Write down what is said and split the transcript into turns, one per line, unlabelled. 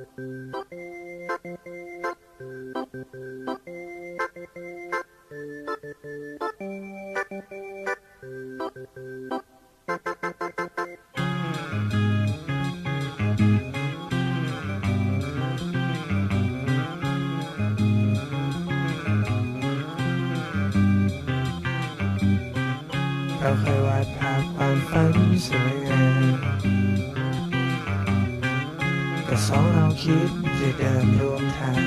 เราเคยวาดภาพความฝันสวยงาม ก็สองเราคิดจะเดินรวมทาง